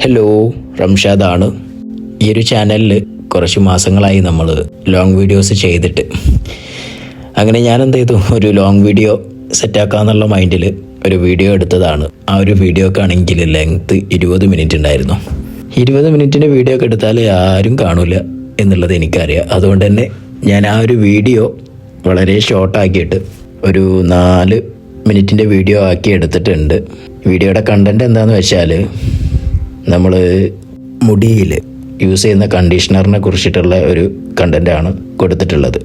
Hello റംഷാദാണ് ഈ ഒരു ചാനലിൽ കുറച്ച് മാസങ്ങളായി നമ്മൾ ലോങ് വീഡിയോസ് ചെയ്തിട്ട്. അങ്ങനെ ഞാൻ എന്ത് ചെയ്തു ഒരു ലോങ് വീഡിയോ സെറ്റാക്കാന്നുള്ള മൈൻഡിൽ ഒരു വീഡിയോ എടുത്തതാണ്. ആ ഒരു വീഡിയോ വീഡിയോക്കാണെങ്കിൽ ലെങ്ത്ത് ഇരുപത് മിനിറ്റ് ഉണ്ടായിരുന്നു. ഇരുപത് മിനിറ്റിന്റെ വീഡിയോ ഒക്കെ എടുത്താൽ ആരും കാണില്ല എന്നുള്ളത് എനിക്കറിയാം. അതുകൊണ്ട് തന്നെ ഞാൻ ആ ഒരു വീഡിയോ വളരെ ഷോർട്ടാക്കിയിട്ട് ഒരു നാല് മിനിറ്റിന്റെ വീഡിയോ ആക്കി എടുത്തിട്ടുണ്ട്. വീഡിയോയുടെ കണ്ടന്റ് എന്താണെന്ന് വെച്ചാൽ നമ്മൾ മുടിയിൽ യൂസ് ചെയ്യുന്ന കണ്ടീഷണറിനെ കുറിച്ചിട്ടുള്ള ഒരു കണ്ടന്റാണ് കൊടുത്തിട്ടുള്ളത്.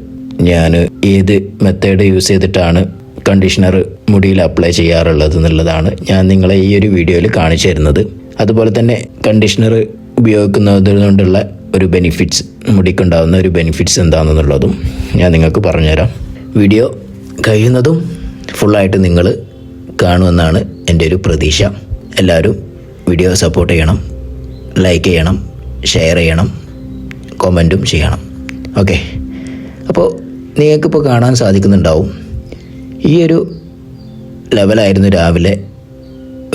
ഞാൻ ഏത് മെത്തേഡ് യൂസ് ചെയ്തിട്ടാണ് കണ്ടീഷണർ മുടിയിൽ അപ്ലൈ ചെയ്യാറുള്ളത് എന്നുള്ളതാണ് ഞാൻ നിങ്ങളെ ഈ ഒരു വീഡിയോയിൽ കാണിച്ചു തരുന്നത്. അതുപോലെ തന്നെ കണ്ടീഷണർ ഉപയോഗിക്കുന്നത് കൊണ്ടുള്ള ഒരു ബെനിഫിറ്റ്സ് മുടിക്കുണ്ടാകുന്ന ഒരു ബെനിഫിറ്റ്സ് എന്താണെന്നുള്ളതും ഞാൻ നിങ്ങൾക്ക് പറഞ്ഞുതരാം. വീഡിയോ കഴിയുന്നതും ഫുള്ളായിട്ട് നിങ്ങൾ കാണുമെന്നാണ് എന്റെ ഒരു പ്രതീക്ഷ. എല്ലാവരും വീഡിയോ സപ്പോർട്ട് ചെയ്യണം ലൈക്ക് ചെയ്യണം ഷെയർ ചെയ്യണം കമന്റും ചെയ്യണം. ഓക്കെ അപ്പോൾ നിങ്ങൾക്കിപ്പോൾ കാണാൻ സാധിക്കുന്നുണ്ടാവും ഈ ഒരു ലെവലായിരുന്നു രാവിലെ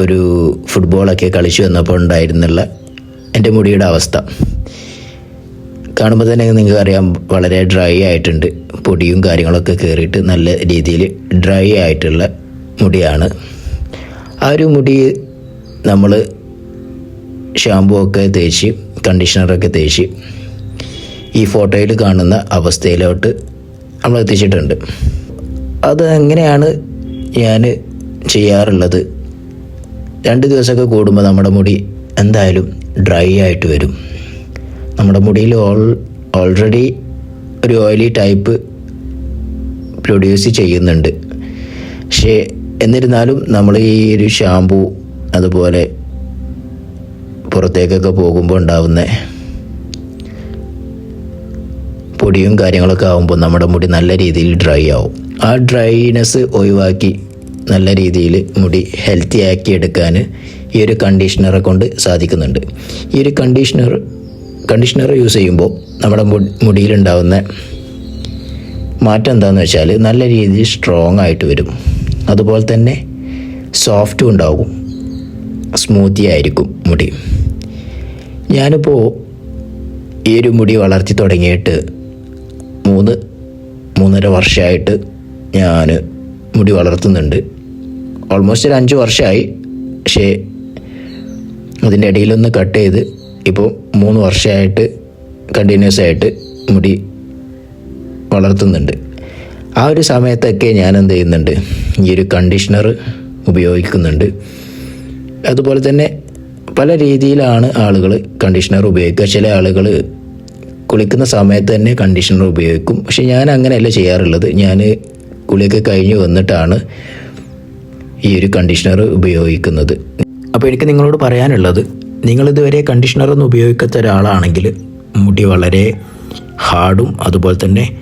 ഒരു ഫുട്ബോളൊക്കെ കളിച്ചു വന്നപ്പോൾ ഉണ്ടായിരുന്നുള്ള എന്റെ മുടിയുടെ അവസ്ഥ. കാണുമ്പോൾ തന്നെ നിങ്ങൾക്ക് അറിയാം വളരെ ഡ്രൈ ആയിട്ടുണ്ട്. പൊടിയും കാര്യങ്ങളൊക്കെ കയറിയിട്ട് നല്ല രീതിയിൽ ഡ്രൈ ആയിട്ടുള്ള മുടിയാണ്. ആ ഒരു മുടി നമ്മൾ ഷാമ്പു ഒക്കെ തേച്ച് കണ്ടീഷണറൊക്കെ തേച്ച് ഈ ഫോട്ടോയിൽ കാണുന്ന അവസ്ഥയിലോട്ട് നമ്മൾ എത്തിച്ചിട്ടുണ്ട്. അത് എങ്ങനെയാണ് ഞാൻ ചെയ്യാറുള്ളത്? രണ്ട് ദിവസമൊക്കെ കൂടുമ്പോൾ നമ്മുടെ മുടി എന്തായാലും ഡ്രൈ ആയിട്ട് വരും. നമ്മുടെ മുടിയിൽ ഓൾ ഓൾറെഡി ഒരു ഓയിലി ടൈപ്പ് പ്രൊഡ്യൂസ് ചെയ്യുന്നുണ്ട്. പക്ഷേ എന്നിരുന്നാലും നമ്മൾ ഈ ഒരു ഷാമ്പു അതുപോലെ പുറത്തേക്കൊക്കെ പോകുമ്പോൾ ഉണ്ടാവുന്ന പൊടിയും കാര്യങ്ങളൊക്കെ ആകുമ്പോൾ നമ്മുടെ മുടി നല്ല രീതിയിൽ ഡ്രൈ ആവും. ആ ഡ്രൈനെസ് ഒഴിവാക്കി നല്ല രീതിയിൽ മുടി ഹെൽത്തി ആക്കി എടുക്കാൻ ഈ ഒരു കണ്ടീഷണറെ കൊണ്ട് സാധിക്കുന്നുണ്ട്. ഈ ഒരു കണ്ടീഷണർ കണ്ടീഷണർ യൂസ് ചെയ്യുമ്പോൾ നമ്മുടെ മുടിയിലുണ്ടാവുന്ന മാറ്റം എന്താണെന്ന് വെച്ചാൽ നല്ല രീതിയിൽ സ്ട്രോങ് ആയിട്ട് വരും. അതുപോലെ തന്നെ സോഫ്റ്റും ഉണ്ടാകും. സ്മൂത്തി ആയിരിക്കും മുടി. ഞാനിപ്പോൾ ഈ ഒരു മുടി വളർത്തി തുടങ്ങിയിട്ട് മൂന്ന് മൂന്നര വർഷമായിട്ട് ഞാൻ മുടി വളർത്തുന്നുണ്ട്. ഓൾമോസ്റ്റ് ഒരു അഞ്ച് വർഷമായി പക്ഷേ അതിന്റെ ഇടയിലൊന്ന് കട്ട് ചെയ്ത് ഇപ്പോൾ മൂന്ന് വർഷമായിട്ട് കണ്ടിന്യൂസ് ആയിട്ട് മുടി വളർത്തുന്നുണ്ട്. ആ ഒരു സമയത്തൊക്കെ ഞാൻ എന്ത് ചെയ്യുന്നുണ്ട്? ഈ ഒരു കണ്ടീഷണർ ഉപയോഗിക്കുന്നുണ്ട്. അതുപോലെ തന്നെ പല രീതിയിലാണ് ആളുകൾ കണ്ടീഷണർ ഉപയോഗിക്കുക. ചില ആളുകൾ കുളിക്കുന്ന സമയത്ത് തന്നെ കണ്ടീഷണർ ഉപയോഗിക്കും. പക്ഷെ ഞാൻ അങ്ങനെയല്ല ചെയ്യാറുള്ളത്. ഞാൻ കുളിയൊക്കെ കഴിഞ്ഞ് വന്നിട്ടാണ് ഈ ഒരു കണ്ടീഷണർ ഉപയോഗിക്കുന്നത്. അപ്പോൾ എനിക്ക് നിങ്ങളോട് പറയാനുള്ളത് നിങ്ങളിതുവരെ കണ്ടീഷണറൊന്നും ഉപയോഗിക്കാത്ത ഒരാളാണെങ്കിൽ മുടി വളരെ ഹാർഡും അതുപോലെ തന്നെ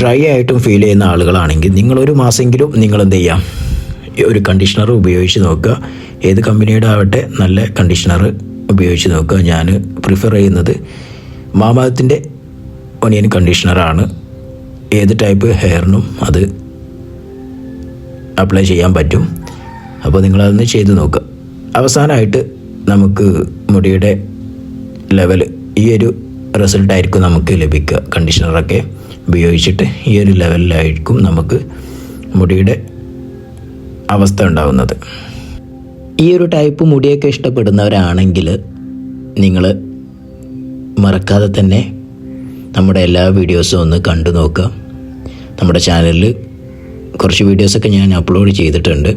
ഡ്രൈ ആയിട്ടും ഫീൽ ചെയ്യുന്ന ആളുകളാണെങ്കിൽ നിങ്ങളൊരു മാസമെങ്കിലും നിങ്ങൾ എന്ത് ചെയ്യാം? ഒരു കണ്ടീഷണർ ഉപയോഗിച്ച് നോക്കുക. ഏത് കമ്പനിയുടെ ആവട്ടെ നല്ല കണ്ടീഷണർ ഉപയോഗിച്ച് നോക്കുക. ഞാൻ പ്രിഫർ ചെയ്യുന്നത് മാമാത്തിന്റെ ഒനിയൻ കണ്ടീഷണറാണ് ഏത് ടൈപ്പ് ഹെയറിനും അത് അപ്ലൈ ചെയ്യാൻ പറ്റും. അപ്പോൾ നിങ്ങളതൊന്ന് ചെയ്ത് നോക്കുക. അവസാനമായിട്ട് നമുക്ക് മുടിയുടെ ലെവൽ ഈ ഒരു റിസൾട്ടായിരിക്കും നമുക്ക് ലഭിക്കുക. കണ്ടീഷണറൊക്കെ ഉപയോഗിച്ചിട്ട് ഈ ഒരു ലെവലിലായിരിക്കും നമുക്ക് മുടിയുടെ അവസ്ഥ ഉണ്ടാകുന്നത് ഈ ഒരു ടൈപ്പ് മുടിയൊക്കെ ഇഷ്ടപ്പെടുന്നവരാണെങ്കിൽ നിങ്ങൾ മറക്കാതെ തന്നെ നമ്മുടെ എല്ലാ വീഡിയോസും ഒന്ന് കണ്ടു നോക്കുക. നമ്മുടെ ചാനലിൽ കുറച്ച് വീഡിയോസൊക്കെ ഞാൻ അപ്ലോഡ് ചെയ്തിട്ടുണ്ട്.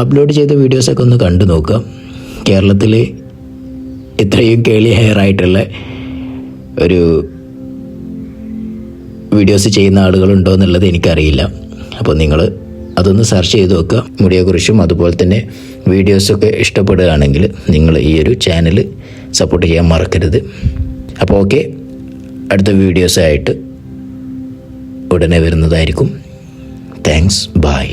അപ്ലോഡ് ചെയ്ത വീഡിയോസൊക്കെ ഒന്ന് കണ്ടു നോക്കുക. കേരളത്തിൽ ഇത്രയും കേളി ഹെയർ ആയിട്ടുള്ള ഒരു വീഡിയോസ് ചെയ്യുന്ന ആളുകളുണ്ടോ എന്നുള്ളത് എനിക്കറിയില്ല. അപ്പോൾ നിങ്ങൾ അതൊന്ന് സെർച്ച് ചെയ്ത് നോക്കുക. മുടിയെക്കുറിച്ചും അതുപോലെ തന്നെ വീഡിയോസൊക്കെ ഇഷ്ടപ്പെടുകയാണെങ്കിൽ നിങ്ങൾ ഈ ഒരു ചാനൽ സപ്പോർട്ട് ചെയ്യാൻ മറക്കരുത്. അപ്പോൾ ഓക്കെ അടുത്ത വീഡിയോസായിട്ട് ഉടനെ വരുന്നതായിരിക്കും. Thanks by